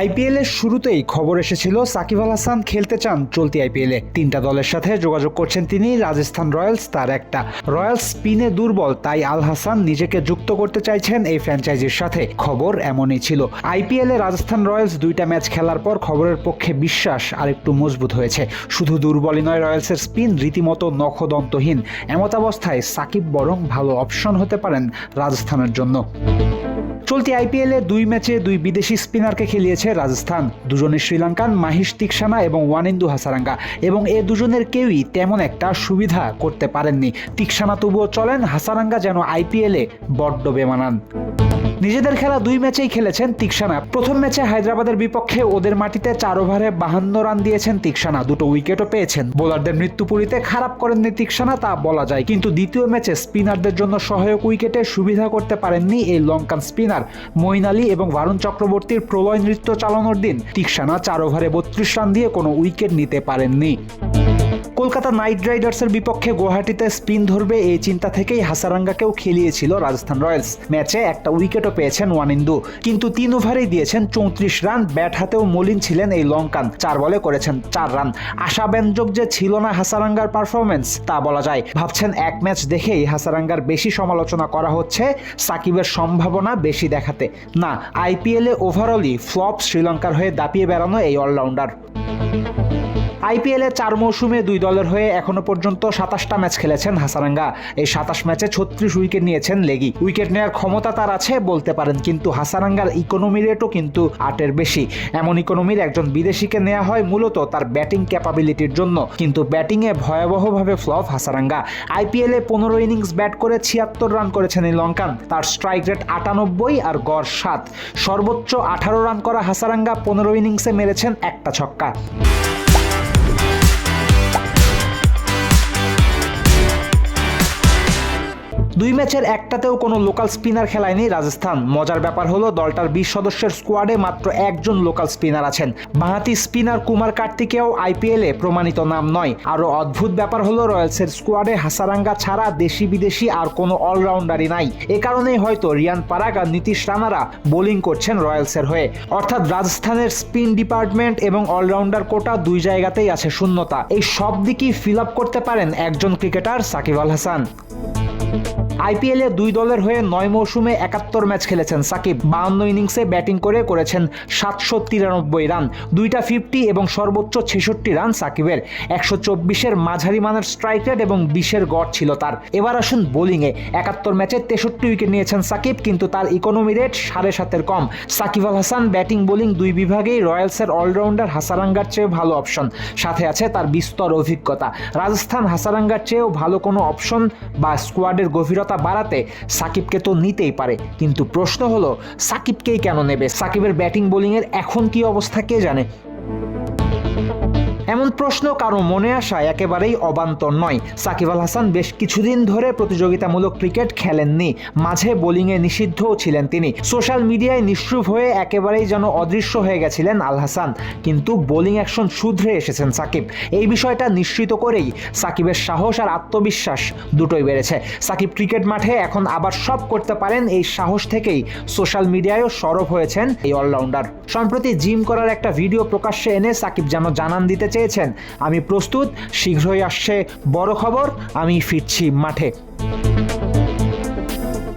IPL এর শুরুতেই খবর এসেছিল, সাকিব আল হাসান খেলতে চান চলতি আইপিএল তিনটা দলের সাথে যোগাযোগ করছেন তিনি রাজস্থান রয়্যালস তার একটা। রয়্যালস স্পিনে দুর্বল, তাই আল হাসান নিজেকে যুক্ত করতে চাইছেন এই ফ্র্যাঞ্চাইজির সাথে। খবর এমনই ছিল। আইপিএল রাজস্থান রয়্যালস দুইটা ম্যাচ খেলার পর খবরের পক্ষে বিশ্বাস আরেকটু মজবুত হয়েছে। শুধু দুর্বলই নয়, রয়্যালসের স্পিন রীতিমতো নখদন্তহীন। এমতাবস্থায় সাকিব বরং ভালো অপশন হতে পারেন রাজস্থানের জন্য। চলতি আইপিএলে দুই ম্যাচে দুই বিদেশি স্পিনারকে খেলিয়েছে রাজস্থান। দুজনে শ্রীলঙ্কান মাহিশ তিকসানা এবং ওয়ানিন্দু হাসারাঙ্গা। এবং এ দুজনের কেউই তেমন একটা সুবিধা করতে পারেননি। তিকসানা তবুও চলেন, হাসারাঙ্গা যেন আইপিএলে বড্ড বেমানান। নিজেদের খেলা দুই ম্যাচেই খেলেছেন তিকসানা। প্রথম ম্যাচে হায়দ্রাবাদের বিপক্ষে ওদের মাটিতে চার ওভারে বাহান্ন রান দিয়েছেন তিকসানা। দুটো উইকেটও পেয়েছেন। বোলারদের মৃত্যুপুরীতে খারাপ করেননি তিকসানা, তা বলা যায়। কিন্তু দ্বিতীয় ম্যাচে স্পিনারদের জন্য সহায়ক উইকেটে সুবিধা করতে পারেননি এই লঙ্কান স্পিনার মইন আলী এবং বারুণ চক্রবর্তীর প্রলয় নৃত্য চালানোর দিন। তিকসানা চার ওভারে বত্রিশ রান দিয়ে কোনো উইকেট নিতে পারেননি। কলকাতা নাইট রাইডার্সের বিপক্ষে গুয়াহাটিতে স্পিন ধরবে এই চিন্তা থেকেই হাসারাঙ্গাকেও খেলিয়েছিল রাজস্থান রয়্যালস। ম্যাচে একটা উইকেটও পেয়েছেন ওয়ান ওয়ানিন্দু। কিন্তু তিন ওভারেই দিয়েছেন চৌত্রিশ রান। ব্যাট হাতেও মলিন ছিলেন এই লঙ্কান। চার বলে করেছেন চার রান। আশাব্যঞ্জক যে ছিল না হাসারাঙ্গার পারফরমেন্স তা বলা যায়। ভাবছেন এক ম্যাচ দেখেই হাসারাঙ্গার বেশি সমালোচনা করা হচ্ছে সাকিবের সম্ভাবনা বেশি দেখাতে। না, আইপিএলে ওভারঅলই ফ্লপ শ্রীলঙ্কার হয়ে দাপিয়ে বেড়ানো এই অলরাউন্ডার আইপিএলে চার মৌসুমে দুই দলের হয়ে এখনও পর্যন্ত সাতাশটা ম্যাচ খেলেছেন হাসারাঙ্গা। এই সাতাশ ম্যাচে ছত্রিশ উইকেট নিয়েছেন লেগি। উইকেট নেওয়ার ক্ষমতা তার আছে বলতে পারেন, কিন্তু হাসারাঙ্গার ইকোনমি রেটও কিন্তু আটের বেশি। এমন ইকোনমির একজন বিদেশিকে নেওয়া হয় মূলত তার ব্যাটিং ক্যাপাবিলিটির জন্য। কিন্তু ব্যাটিংয়ে ভয়াবহভাবে ফ্লপ হাসারাঙ্গা। আইপিএলে পনেরো ইনিংস ব্যাট করে ছিয়াত্তর রান করেছেন এই লঙ্কান তার স্ট্রাইক রেট আটানব্বই আর গড় সাত। সর্বোচ্চ আঠারো রান করা হাসারাঙ্গা পনেরো ইনিংসে মেরেছেন একটা ছক্কা। দুই ম্যাচের একটাতেও কোনো লোকাল স্পিনার খেলায়নি রাজস্থান। মজার ব্যাপার হলো, দলটার বিশ সদস্যের স্কোয়াডে মাত্র একজন লোকাল স্পিনার আছেন। বাঁহাতি স্পিনার কুমার কার্তিকেও আইপিএলে প্রমাণিত নাম নয়। আরও অদ্ভুত ব্যাপার হলো, রয়্যালসের স্কোয়াডে হাসারাঙ্গা ছাড়া দেশি বিদেশি আর কোনো অলরাউন্ডারই নাই। এ কারণেই হয়তো রিয়ান পারাগ আর নীতিশ রানারা বোলিং করছেন রয়্যালসের হয়ে। অর্থাৎ রাজস্থানের স্পিন ডিপার্টমেন্ট এবং অলরাউন্ডার কোটা দুই জায়গাতেই আছে শূন্যতা। এই সব দিকই ফিল আপ করতে পারেন একজন ক্রিকেটার সাকিব আল হাসান। আইপিএলে দুই দলের হয়ে নয় মৌসুমে একাত্তর ম্যাচ খেলেছেন সাকিব। বাহান্ন ইনিংসে ব্যাটিং করে করেছেন সাতশো তিরানব্বই রান। দুইটা ফিফটি এবং সর্বোচ্চ ছেষট্টি রান সাকিবের। একশো চব্বিশের মাঝারি মানের স্ট্রাইক রেট এবং বিশের গড় ছিল তার। এবার আসুন বোলিংয়ে একাত্তর ম্যাচে তেষট্টি উইকেট নিয়েছেন সাকিব, কিন্তু তার ইকোনমি রেট সাড়ে সাতের কম। সাকিব আল হাসান ব্যাটিং, বোলিং দুই বিভাগেই রয়্যালসের অলরাউন্ডার হাসারাঙ্গার চেয়ে ভালো অপশন। সাথে আছে তার বিস্তর অভিজ্ঞতা। রাজস্থান হাসারাঙ্গার চেয়েও ভালো কোনো অপশন বা স্কোয়াডের গভীরতা বাড়াতে সাকিবকে তো নিতেই পারে। কিন্তু প্রশ্ন হলো, সাকিবকেই কেন নেবে? সাকিবের ব্যাটিং বোলিংয়ের এখন কি অবস্থা কে জানে? এমন প্রশ্ন কারও মনে আসা একেবারেই অবান্তর নয়। সাকিব আল হাসান বেশ কিছুদিন ধরে প্রতিযোগিতামূলক ক্রিকেট খেলেননি। মাঝে বোলিংয়ে নিষিদ্ধও ছিলেন তিনি। সোশ্যাল মিডিয়ায় নিশ্চুপ হয়ে একেবারেই যেন অদৃশ্য হয়ে গেছিলেন আল হাসান। কিন্তু বোলিং অ্যাকশন শুধরে এসেছেন সাকিব। এই বিষয়টা নিশ্চিত করেই সাকিবের সাহস আর আত্মবিশ্বাস দুটোই বেড়েছে। সাকিব ক্রিকেট মাঠে এখন আবার সব করতে পারেন এই সাহস থেকেই সোশ্যাল মিডিয়ায়ও সরব হয়েছেন এই অলরাউন্ডার। সম্প্রতি জিম করার একটা ভিডিও প্রকাশ্যে এনে সাকিব যেন জানান দিতে চেয়েছেন আমি প্রস্তুত, শীঘ্রই আসছে বড় খবর, আমি ফিরছি মাঠে।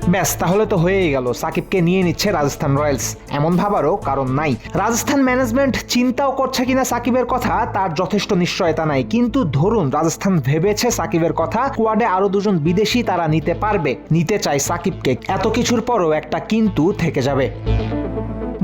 ব্যাস, তাহলে তো হয়েই গেল। সাকিবকে নিয়ে নিচ্ছে রাজস্থান রয়্যালস। এমন ভাবারও কারণ নাই। রাজস্থান ম্যানেজমেন্ট চিন্তাও করছে কিনা সাকিবের কথা, তার যথেষ্ট নিশ্চয়তা নাই। কিন্তু ধরুন, রাজস্থান ভেবেছে সাকিবের কথা কোয়াডে আরও দুজন বিদেশি তারা নিতে পারবে। নিতে চায় সাকিবকে। এত কিছুর পরও একটা কিন্তু থেকে যাবে।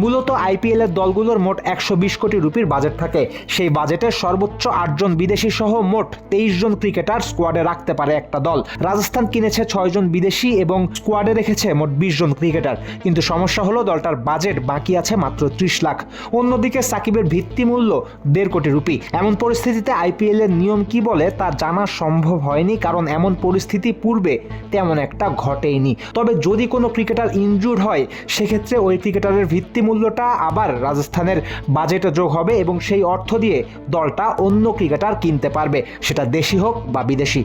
মূলত আইপিএল এর দলগুলোর মোট একশো বিশ কোটি রুপির বাজেট থাকে। সেই বাজেটের সর্বোচ্চ আটজন বিদেশি সহ মোট তেইশ জন ক্রিকেটার স্কোয়াডে রাখতে পারে একটা দল। রাজস্থান কিনেছে ছয় জন বিদেশি এবং স্কোয়াডে রেখেছে মোট বিশ জন ক্রিকেটার। কিন্তু সমস্যা হলো দলটার বাজেট বাকি আছে মাত্র ত্রিশ লাখ। অন্যদিকে সাকিবের ভিত্তি মূল্য দেড় কোটি রুপি। এমন পরিস্থিতিতে আইপিএল এর নিয়ম কি বলে তা জানা সম্ভব হয়নি, কারণ এমন পরিস্থিতি পূর্বে তেমন একটা ঘটেইনি। তবে যদি কোনো ক্রিকেটার ইনজুর্ড হয়, সেক্ষেত্রে ওই ক্রিকেটারের ভিত্তি মূল্যটা আবার রাজস্থানের বাজেটে যোগ হবে এবং সেই অর্থ দিয়ে দলটা অন্য ক্রিকেটার কিনতে পারবে। সেটা দেশি হোক বা বিদেশি।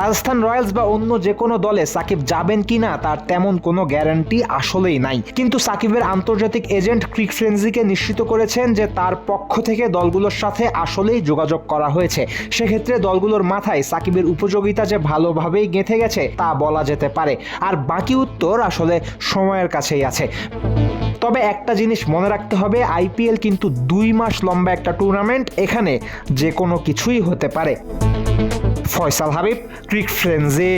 রাজস্থান রয়্যালস বা অন্য যে কোনো দলে সাকিব যাবেন কিনা তার তেমন কোনো গ্যারান্টি আসলেই নাই। কিন্তু সাকিবের আন্তর্জাতিক এজেন্ট ক্রিক ফ্রেন্সিকে নিশ্চিত করেছেন যে তার পক্ষ থেকে দলগুলোর সাথে আসলেই যোগাযোগ করা হয়েছে। সেক্ষেত্রে দলগুলোর মাথায় সাকিবের উপযোগিতা যে ভালোভাবেই গেঁথে গেছে, তা বলা যেতে পারে। আর বাকি উত্তর আসলে সময়ের কাছেই আছে। তবে একটা জিনিস মনে রাখতে হবে আইপিএল কিন্তু দুই মাস লম্বা একটা টুর্নামেন্ট এখানে যে কোনো কিছুই হতে পারে। ফয়সাল হাবিব, ক্রিক ফ্রেন্সে